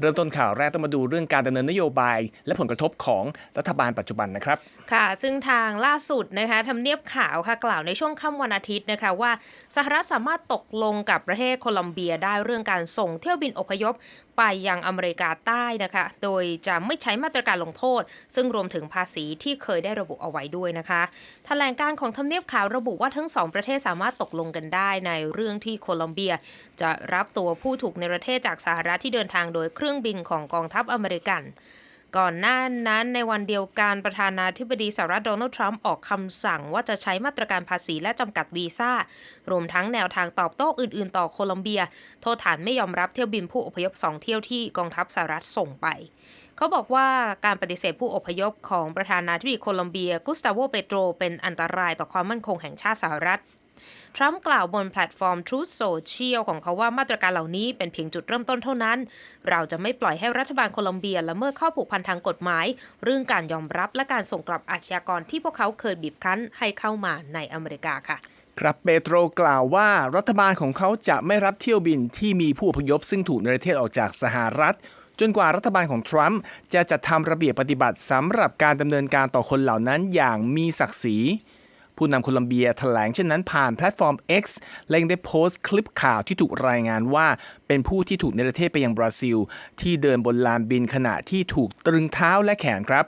เริ่มต้นข่าวแรกต้องมาดูเรื่องการดำเนินนโยบาย และผลกระทบของรัฐบาลปัจจุบันนะครับ ค่ะ ซึ่งทางล่าสุดนะคะทำเนียบข่าวค่ะกล่าวในช่วงค่ำวันอาทิตย์นะคะว่าสหรัฐสามารถตกลงกับประเทศโคลอมเบียได้เรื่องการส่งเที่ยวบินอพยพไปยังอเมริกาใต้นะคะ โดยจะไม่ใช้มาตรการลงโทษ ซึ่งรวมถึงภาษีที่เคยได้ระบุเอาไว้ด้วยนะคะแถลงการของทำเนียบข่าวระบุว่าทั้งสองประเทศสามารถตกลงกันได้ในเรื่องที่โคลอมเบีย จะรับตัวผู้ถูกในประเทศจากสหรัฐที่เดินทางโดยเครื่องื่องบินของกองทัพอเมริกัน ก่อนหน้านั้นในวันเดียวกันประธานาธิบดีสหรัฐโดนัลด์ทรัมป์ออกคำสั่งว่าจะใช้มาตรการภาษีและจำกัดวีซ่า รวมทั้งแนวทางตอบโต้อื่น ๆ ต่อโคลอมเบีย โทษฐานไม่ยอมรับเที่ยวบินผู้อพยพสองเที่ยวที่กองทัพสหรัฐส่งไปเขาบอกว่าการปฏิเสธผู้อพยพของประธานาธิบดีโคลอมเบียกุสตาโว เปโตร เป็นอันตรายต่อความมั่นคงแห่งชาติสหรัฐ ทรัมป์กล่าวบนแพลตฟอร์ม Truth Social ของเขาว่ามาตรการเหล่านี้เป็นเพียงจุดเริ่มต้นเท่านั้น เราจะไม่ปล่อยให้รัฐบาลโคลอมเบียละเมิดข้อผูกพันทางกฎหมาย เรื่องการยอมรับและการส่งกลับอาชญากรที่พวกเขาเคยบีบคั้นให้เข้ามาในอเมริกาค่ะครับเปโตรกล่าวว่ารัฐบาลของเขาจะไม่รับเที่ยวบินที่มีผู้อพยพซึ่งถูกในรเทศออกจากสหรัฐ จนกว่ารัฐบาลของทรัมป์จะจัดทำระเบียบปฏิบัติสำหรับการดำเนินการต่อคนเหล่านั้นอย่างมีศักดิ์ศรี ผู้นำโคลอมเบียแถลงเช่นนั้นผ่านแพลตฟอร์ม X และยังได้โพสต์คลิปข่าวที่ถูกรายงานว่า เป็นผู้ที่ถูกในประเทศไปยังบราซิล ที่เดินบนลานบินขณะที่ถูกตรึงเท้าและแขนครับ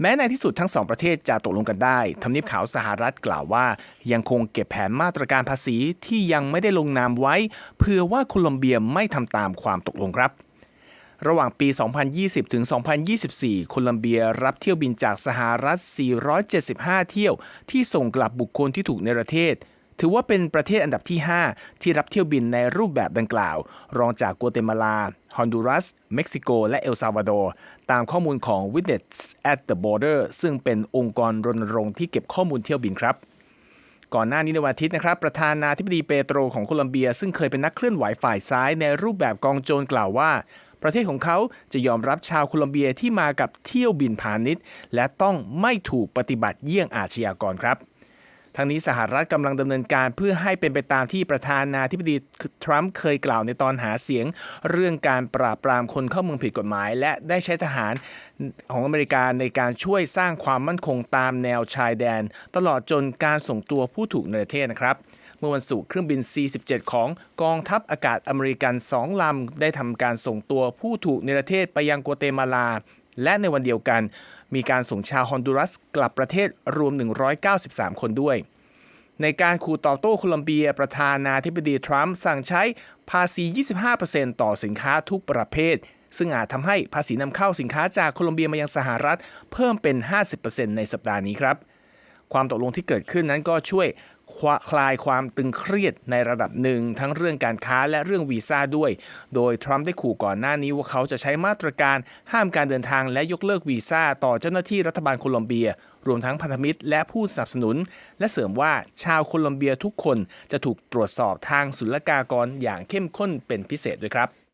แม้ในที่สุดทั้งสองประเทศจะตกลงกันได้ ทำนียบขาวสหรัฐกล่าวว่า ยังคงเก็บแผนมาตรการภาษีที่ยังไม่ได้ลงนามไว้ เพื่อว่าโคลอมเบียไม่ทำตามความตกลงครับ ระหว่างปี 2020 ถึง 2024 โคลัมเบียรับเที่ยวบินจากสหรัฐ 475 เที่ยว ที่ส่งกลับบุคคลที่ถูกในประเทศ ถือว่าเป็นประเทศอันดับที่ 5 ที่รับเที่ยวบินในรูปแบบดังกล่าว รองจากกัวเตมาลา ฮอนดูรัส เม็กซิโก และเอลซาวาดอร์ ตามข้อมูลของ Witness at the Border ซึ่งเป็นองค์กรรณรงค์ที่เก็บข้อมูลเที่ยวบินครับก่อนหน้านี้ในวันอาทิตย์นะครับ ประธานาธิบดีเปโตรของโคลอมเบีย ซึ่งเคยเป็นนักเคลื่อนไหวฝ่ายซ้ายในรูปแบบกองโจรกล่าวว่า ประเทศของเขาจะยอมรับชาวโคลอมเบียที่มากับเที่ยวบินพาณิชย์ และต้องไม่ถูกปฏิบัติเยี่ยงอาชญากรครับทั้งนี้สหรัฐกำลังดำเนินการเพื่อให้เป็นไปตามที่ประธานาธิบดีทรัมป์เคยกล่าวในตอนหาเสียง เรื่องการปราบปรามคนเข้าเมืองผิดกฎหมาย และได้ใช้ทหารของอเมริกาในการช่วยสร้างความมั่นคงตามแนวชายแดน ตลอดจนการส่งตัวผู้ถูกในประเทศนะครับ มื่อวันศุกร์เครื่องบิน C-17 ของกองทัพอากาศอเมริกัน2ลำ ได้ทำการส่งตัวผู้ถูกในประเทศไปยังกัวเตมาลา และในวันเดียวกัน มีการส่งชาวฮอนดูรัสกลับประเทศรวม 193 คนด้วย ในการขู่ตอบโต้โคลอมเบีย ประธานาธิบดีทรัมป์สั่งใช้ภาษี 25%ต่อสินค้าทุกประเภทซึ่งอาจทำให้ภาษีนำเข้าสินค้าจากโคลอมเบียมายังสหรัฐ เพิ่มเป็น 50%ในสัปดาห์นี้ครับ ความตกลงที่เกิดขึ้นนั้นก็ช่วย คลายความตึงเครียดในระดับหนึ่ง ทั้งเรื่องการค้าและเรื่องวีซ่าด้วย โดยทรัมป์ได้ขู่ก่อนหน้านี้ว่าเขาจะใช้มาตรการห้ามการเดินทางและยกเลิกวีซ่าต่อเจ้าหน้าที่รัฐบาลโคลอมเบีย รวมทั้งพันธมิตรและผู้สนับสนุน และเสริมว่าชาวโคลอมเบียทุกคนจะถูกตรวจสอบทางศุลกากรอย่างเข้มข้นเป็นพิเศษด้วยครับ